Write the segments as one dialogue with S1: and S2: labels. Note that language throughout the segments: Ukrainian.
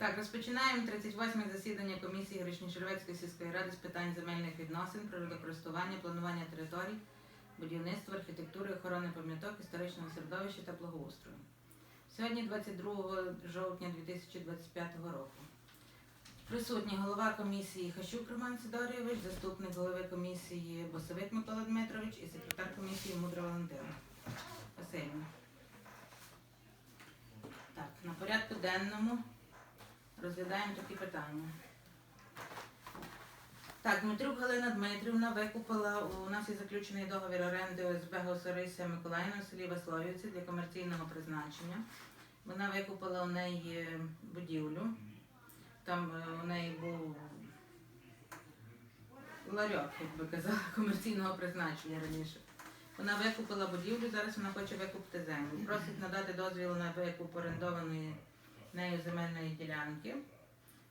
S1: Так, розпочинаємо 38 засідання комісії Гречнічервецької сільської ради з питань земельних відносин, природокористування, планування територій, будівництва, архітектури, охорони пам'яток, історичного середовища та благоустрою. Сьогодні 22 жовтня 2025 року. Присутні голова комісії Хащук Роман Сидорійович, заступник голови комісії Босовик Микола Дмитрович і секретар комісії Мудра Валентина. Васильівна. Так, на порядку денному розглядаємо такі питання. Так, Дмитрук Галина Дмитрівна викупила, у нас є заключений договір оренди ОСБ Госорися Миколаївна в селі Весловівці для комерційного призначення. Вона викупила у неї будівлю. Там е, у неї був ларьок, як би казали, комерційного призначення раніше. Вона викупила будівлю, зараз вона хоче викупити землю. Просить надати дозвіл на викуп орендованої нею земельної ділянки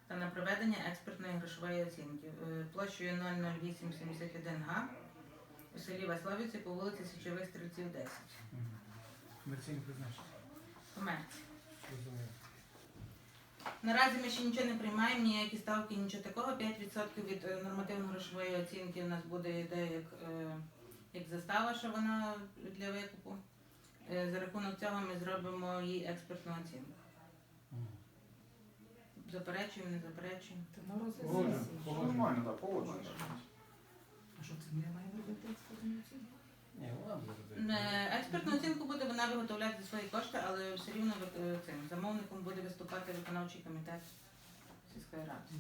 S1: та на проведення експертної грошової оцінки Е, площею 00871 га у селі Весловіці по вулиці Січових Стрільців 10.
S2: Комерційне призначення.
S1: Комерція.
S2: Розумію.
S1: Наразі ми ще нічого не приймаємо, ніякі ставки, нічого такого. 5% від е, нормативно-грошової оцінки у нас буде йде як, е, як застава, що вона для викупу. Е, За рахунок цього ми зробимо їй експертну оцінку. Заперечуємо, не заперечуємо.
S3: Ти на розгляд
S2: Погоджуємо,
S3: сесії.
S2: погоджуємо.
S4: Нормально, так, погоджуюсь.
S3: А що це не має робити експертну оцінку?
S2: Ні, вона буде робити.
S1: Не, Експертну оцінку буде вона виготовляти за свої кошти, але все рівно е, цим замовником буде виступати виконавчий комітет сільської ради.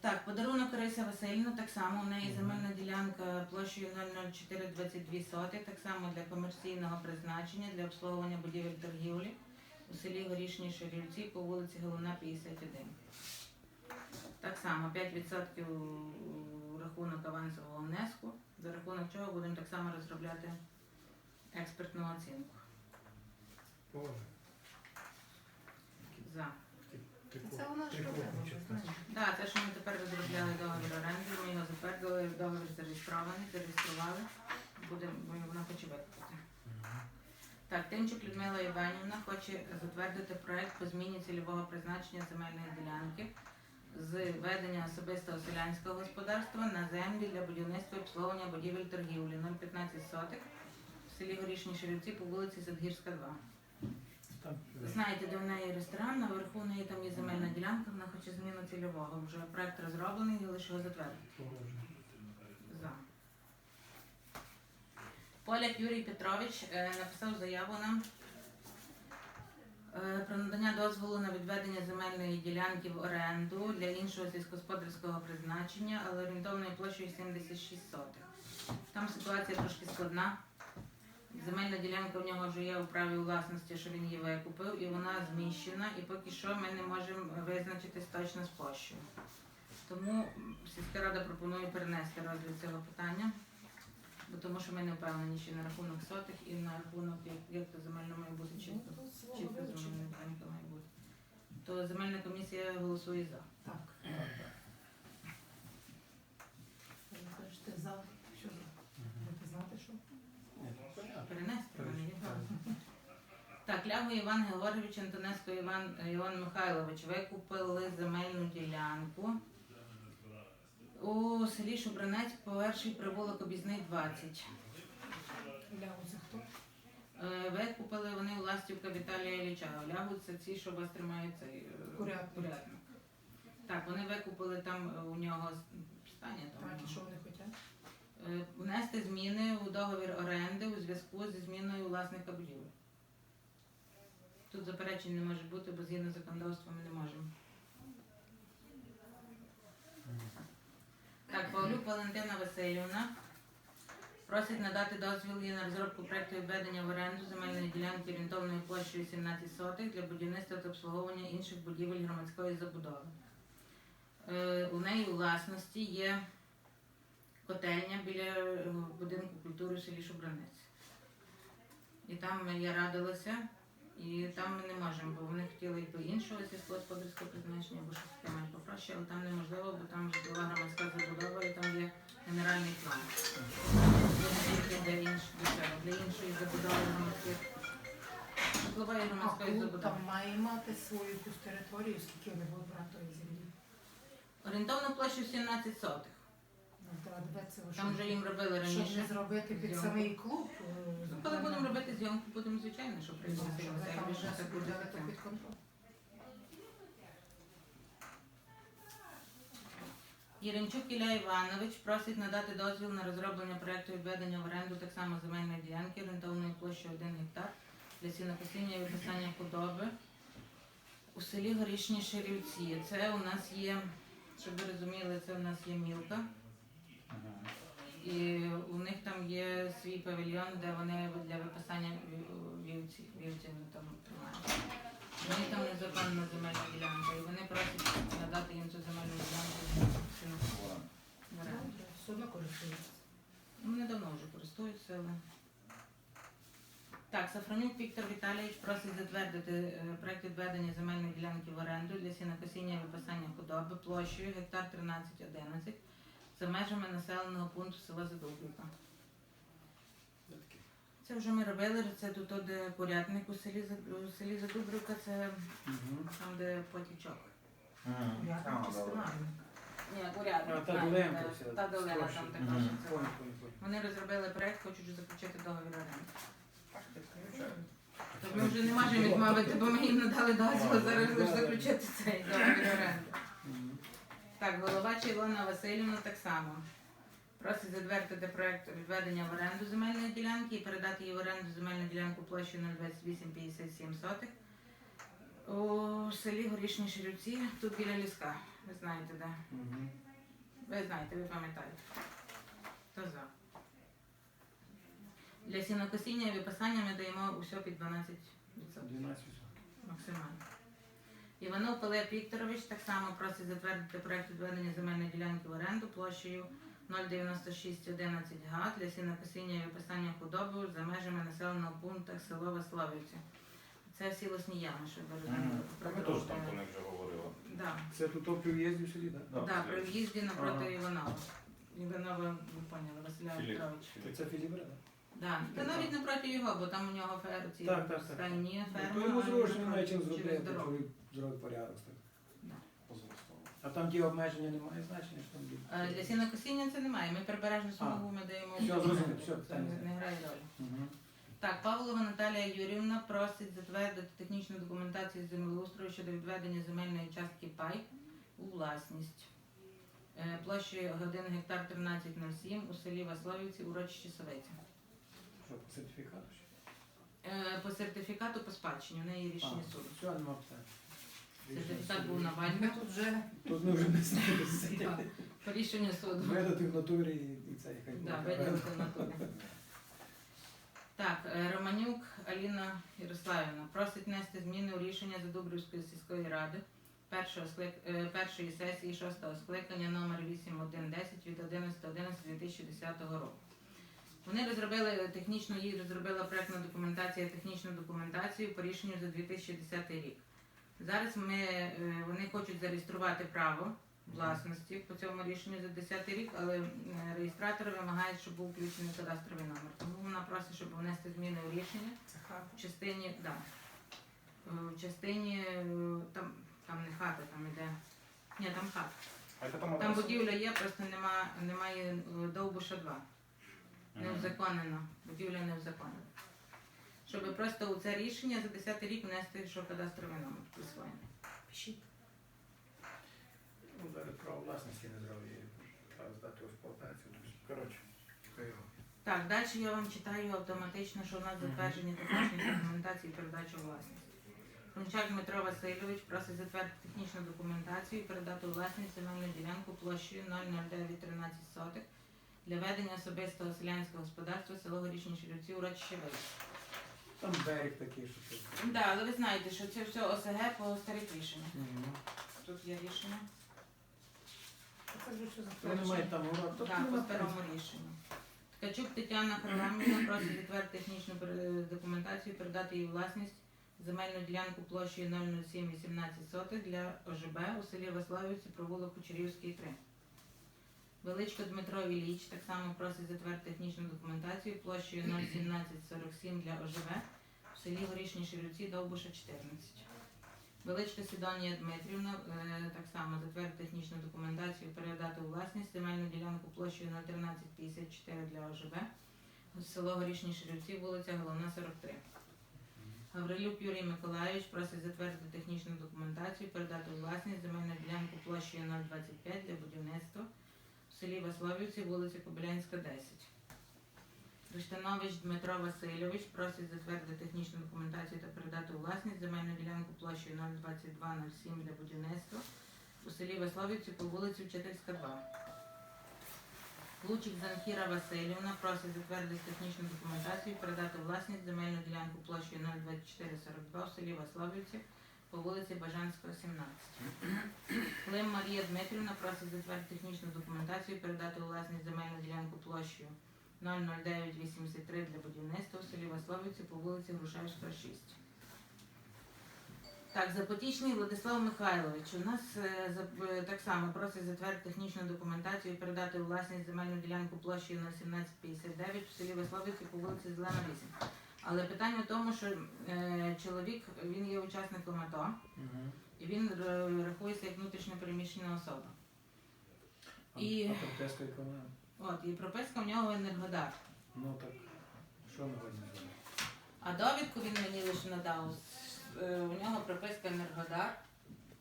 S1: Так, подарунок Орися Васильівна, так само у неї земельна ділянка площею 00422 соти, так само для комерційного призначення, для обслуговування будівель торгівлі у селі Горішні Шарівці по вулиці Головна 51. Так само 5% рахунок авансового внеску, за рахунок чого будемо так само розробляти експертну оцінку. За.
S3: Це ж
S2: трикутничок, так.
S1: те, що ми тепер розробляли договір оренди, ми його затвердили, договір зареєстрований, зареєстрували. Буде, ми- вона хоче викупити. Так, Тимчук Людмила Іванівна хоче затвердити проект по зміні цільового призначення земельної ділянки з ведення особистого селянського господарства на землі для будівництва і обслуговування будівель торгівлі 015 сотих в селі Горішні Шерівці по вулиці Садгірська, 2. Ви знаєте, де в неї ресторан, наверху в неї там є земельна ділянка, вона хоче зміну цільового. Вже проект розроблений, і лише його затвердити.
S2: Погоджуємо.
S1: За. Поляк Юрій Петрович е, написав заяву нам е, про надання дозволу на відведення земельної ділянки в оренду для іншого сільськогосподарського призначення, але орієнтовною площею 76 сотих. Там ситуація трошки складна. Земельна ділянка в нього вже є у праві власності, що він її викупив, і вона зміщена, і поки що ми не можемо визначитись точно з площею. Тому сільська рада пропонує перенести розгляд цього питання, бо тому що ми не впевнені, чи на рахунок сотих і на рахунок, як, як то земельно має бути, чи
S3: Ну, тут
S1: чітко земельна
S3: вивчення.
S1: має бути. То земельна комісія голосує за.
S3: Так. Ви кажете, за. Що за? Будете знати, що?
S2: Ну.
S1: Перенести в мене є.
S2: Так.
S1: Лягу Іван Георгійович, Антонеско Іван, Іван Михайлович викупили земельну ділянку у селі Шубранець, перший провулок обізний 20.
S3: Лягу, це хто?
S1: Е, Викупили вони у Ластівка Віталія Ілліча. Лягу це ці, що вас тримають цей е,
S3: Курятник.
S1: курятник. Так, вони викупили там е, у нього стання там.
S3: Так, і що вони хочуть?
S1: Е, Внести зміни у договір оренди у зв'язку зі зміною власника будівлі. Тут заперечень не може бути, бо згідно законодавством ми не можемо. Так, Павлюк Валентина Васильівна просить надати дозвіл їй на розробку проекту відведення в оренду земельної ділянки орієнтовною площею 17 сотих для будівництва та обслуговування інших будівель громадської забудови. Е, у неї у власності є котельня біля е, будинку культури в селі Шубранець. І там я радилася, і там ми не можемо, бо вони хотіли і по іншого сільськогосподарського призначення, або щось таке має попроще, але там неможливо, бо там вже була громадська забудова і там є генеральний план. Для, інш, для, іншої забудови громадських житлової
S3: А
S1: громадської забудови.
S3: там має мати свою якусь територію, скільки вони будуть брати землі.
S1: Орієнтовну площу 17 сотих.
S3: Треба дивитися,
S1: Там
S3: що-
S1: вже їм робили
S3: Щоб
S1: раніше.
S3: не зробити під
S1: зйомку.
S3: самий клуб. е,
S1: Ну, коли будемо робити зйомку, будемо звичайно, що
S3: Ну,
S1: прийдеться
S3: там вже то під контроль.
S1: Єремчук Ілля Іванович просить надати дозвіл на розроблення проекту відведення в оренду так само земельної ділянки орієнтовної площі 1 гектар для сінокосіння і виписання худоби у селі Горішні Ширівці. Це у нас є, щоб ви розуміли, це у нас є мілка. І у них там є свій павільйон, де вони для виписання вів- вівців, вівців вони там тримають. Них там незаконна земельна ділянка, і вони просять надати їм цю земельну ділянку в оренду.
S3: Все одно користуються.
S1: Ну, Вони давно вже користуються, але. Так, Сафронюк Віктор Віталійович просить затвердити е, проект відведення земельної ділянки в оренду для сінокосіння і виписання худоби площею гектар 1311 за межами населеного пункту села Задубівка. Це вже ми робили, це тут, де курятник у селі, у селі Задубрівка, це там, де потічок.
S3: Там частинарник.
S1: Ні, курятник.
S2: А, та
S1: знаєте,
S2: долинка
S1: де-
S2: вся,
S1: Та долина там така,
S4: Мгм.
S1: що це. Вони розробили проект, хочуть заключити договір оренди. Тож ми вже не можемо відмовити, бо ми їм надали дозвіл зараз лише заключити цей договір оренди. Так, головача Ілона Васильівна так само. Просить затвердити проект відведення в оренду земельної ділянки і передати її в оренду земельну ділянку площею 02857 сотих у селі Горішні Ширівці, тут біля ліска. Ви знаєте, де. Ви знаєте, ви пам'ятаєте. Хто за? Для сінокосіння і виписання ми даємо усе під 12% максимально. Іванов Пилип Вікторович так само просить затвердити проект відведення земельної ділянки в оренду площею 09611 га для сінокосіння і виписання худоби за межами населеного пункту село Весловівці. Це всі лосні ями, щоб ви розуміли.
S4: Ми теж там про них вже говорили.
S1: Да.
S2: Це тут опів в'їздів сюди, так?
S4: Да,
S1: Да, при в'їзді напроти
S2: Ага.
S1: Іванова. Іванова, ви поняли, Василя
S4: Філіп.
S1: Петровича.
S2: Це Філібра, так?
S1: Да. Та навіть напроти його, бо там у нього фер, ці
S2: Так, так, так.
S1: стайні
S2: То йому
S1: а
S2: зручно
S1: він
S2: немає чим
S1: через
S2: зробити,
S1: дорогу.
S2: чоловік зробить порядок. так. А там ті обмеження немає значення, що там
S1: Е, Для сінокосіння це немає. Ми прибережну смугу ми даємо.
S2: Все, зрозумів, все,
S1: Це не, не грає ролі.
S2: Мгм.
S1: Так, Павлова Наталія Юрівна просить затвердити технічну документацію з землеустрою щодо відведення земельної частки пай у власність. Е, Площею 1 гектар 1307 у селі Васловівці, урочищі Совеці.
S2: Що, по сертифікату ще?
S1: Е, По сертифікату по спадщині, в неї рішення
S2: А,
S1: суду.
S2: Все, нема питань.
S1: Сертифікат був на
S3: Ми
S1: батька.
S3: тут вже
S2: Тут ми вже не знаємо.
S1: По рішенню суду.
S2: Видати в натурі і- і це і хай
S1: Да,
S2: буде.
S1: виділити в натурі. Так, е, Романюк Аліна Ярославівна просить внести зміни у рішення Задубрівської сільської ради першого склик... е, першої сесії шостого скликання номер 8110 від 11.11.2010 року. Вони розробили технічну, їй розробила проектна документація, технічну документацію по рішенню за 2010 рік. Зараз ми, е, вони хочуть зареєструвати право власності по цьому рішенню за 10 рік, але реєстратор вимагає, щоб був включений кадастровий номер. Тому вона просить, щоб внести зміни у рішення в частині, да, Е, в частині е, там, там не хата, там іде. Ні, там хата.
S4: Там
S1: будівля є, просто нема, немає е, довбуша 2. Не Будівля неузаконена. Щоб просто у це рішення за 10 рік внести, що кадастровий номер присвоєний.
S3: Пишіть.
S2: Ну, зараз право власності не зробили. Треба здати в експлуатацію. Коротше, хай його.
S1: Так, далі я вам читаю автоматично, що в нас затвердження технічної документації і передача у власність. Хомчак Дмитро Васильович просить затвердити технічну документацію і передати у власність земельну ділянку площею 00913 сотих для ведення особистого селянського господарства село Горішні Ширівці урочище Вийшло.
S2: Там берег такий, що це.
S1: Так, да, але ви знаєте, що це все ОСГ по старих рішеннях. Тут є рішення.
S3: Це вже що
S2: Вони
S3: за
S2: мають там город.
S1: Так, по старому рішенню. Ткачук Тетяна Харламівна просить затвердити технічну пер- документацію і передати її у власність земельну ділянку площею 00718 сотих для ОЖБ у селі Веславівці, провулок Кучерівський 3. Величко Дмитро Ілліч так само просить затвердити технічну документацію площею 01747 для ОЖБ в селі Горішні Ширівці, Довбуша 14. Величка Сідонія Дмитрівна, е, так само затвердити технічну документацію, передати у власність земельну ділянку площею 01354 для ОЖБ. Село Горішні Ширівці, вулиця Головна, 43. Гаврилюк Юрій Миколайович просить затвердити технічну документацію, передати у власність земельну ділянку площею 025 для будівництва в селі Васловівці, вулиця Кобилянська, 10. Руштанович Дмитро Васильович просить затвердити технічну документацію та передати у власність земельну ділянку площею 02207 для будівництва у селі Васловівці по вулиці Вчительська, 2. Лучик Занкіра Васильівна просить затвердити технічну документацію, передати власність земельну ділянку площею 02442 в селі Васловівці по вулиці Бажанського, 17. Клим Марія Дмитрівна просить затвердити технічну документацію, передати у власність земельну ділянку площею 00983 для будівництва в селі Васловівці по вулиці Грушевська, 6. Так, Запотічний Владислав Михайлович. У нас е, е, так само просить затвердити технічну документацію і передати власність земельну ділянку площею 01759 в селі Васловівці по вулиці Зелена 8. Але питання в тому, що е, чоловік він є учасником АТО і він е, рахується як внутрішньо переміщена особа. І-
S2: А прописка яка вона?
S1: От, і прописка в нього енергодар.
S2: Ну так, що ми будемо робити?
S1: А довідку він мені лише надав. З- е, У нього прописка Енергодар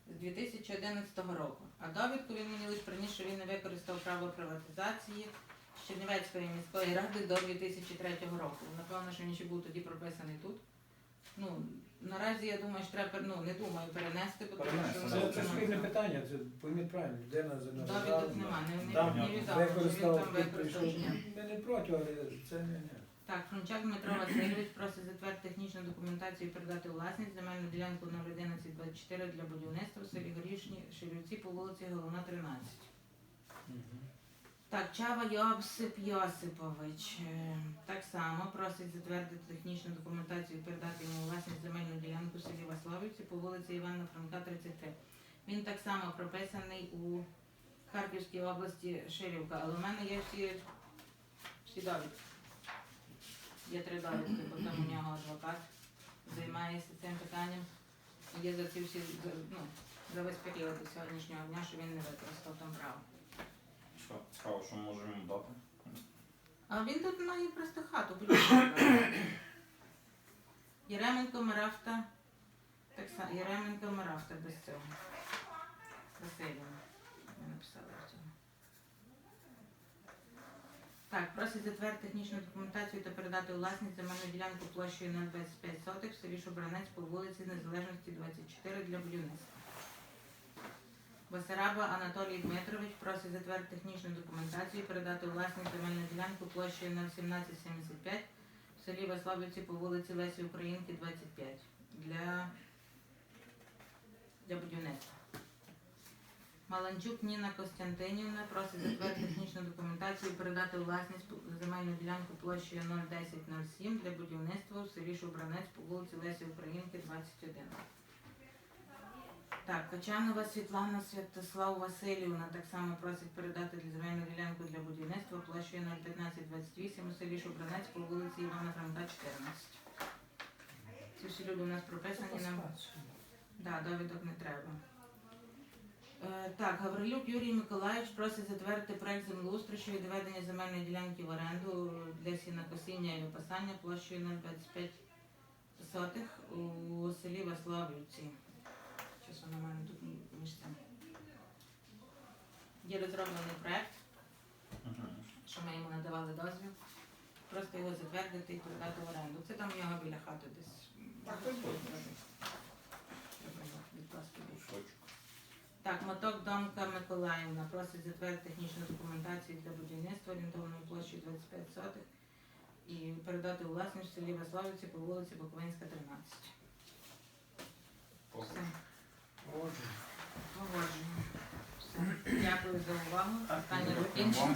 S1: з 2011 року. А довідку він мені лише приніс, що він не використав право приватизації Чернівецької міської ради до 2003 року. Напевно, що він ще був тоді прописаний тут. Ну, наразі я думаю, що треба, ну, не думаю перенести, бо тому
S4: Перенести,
S1: що
S4: да,
S2: Це,
S1: ну,
S2: це спільне питання, це пойміть правильно, людина за
S1: довідок нема, не, не,
S2: Там
S1: не відомо, чи він там використав чи ні.
S2: ми не проти, але це не, не.
S1: Так, Франчак Дмитро Васильович просить затвердити технічну документацію і передати у власність земельну ділянку 01124 для будівництва в селі Горішні Ширівці по вулиці Головна 13. Так, Чава Йосип Йосипович е, так само просить затвердити технічну документацію і передати йому власність земельну ділянку в селі Васловівці по вулиці Івана Франка 33. Він так само прописаний у Харківській області Ширівка, але в мене є всі, всі довідки. Є три довідки, потім у нього адвокат займається цим питанням. Є за ці всі ну, за весь період до сьогоднішнього дня, що він не використав там право.
S4: Цікаво- що можемо йому дати.
S1: А він тут має просто хату. будь-яку. Єременко Марафта. Так само, Єременко Марафта без цього. Васильівна. Я написала в цьому. Так, просить затвердити технічну документацію та передати у власність земельну ділянку площею 025 сотих в селі Шобранець по вулиці Незалежності 24 для будівництва. Басараба Анатолій Дмитрович просить затвердити технічну документацію і передати у власність земельну ділянку площею 01775 в селі Ваславівці по вулиці Лесі Українки 25 для, для будівництва. Маланчук Ніна Костянтинівна просить затвердити технічну документацію і передати у власність земельну ділянку площею 01007 для будівництва в селі Шубранець по вулиці Лесі Українки 21. Так, Качанова Світлана Святослав Васильівна так само просить передати земельну ділянку для будівництва площею 01528 у селі Шубранець по вулиці Івана Франка 14. Ці всі люди у нас прописані нам. Да, довідок не треба. Е, так, Гаврилюк Юрій Миколаївич просить затвердити проект землеустрою щодо відведення земельної ділянки в оренду для сінокосіння і випасання площею 025 сотих у селі Ваславівці. Мене тут між цим. Є розроблений проект, що ми йому надавали дозвіл. Просто його затвердити і передати в оренду. Це там у нього біля хати десь.
S4: Так, так,
S1: моток Домка Миколаївна просить затвердити технічну документацію для будівництва орієнтовною площею 25 сотих і передати у власність в селі Ваславівці по вулиці Буковинська, 13. Все, Все. Дякую за увагу. Питання закінчено.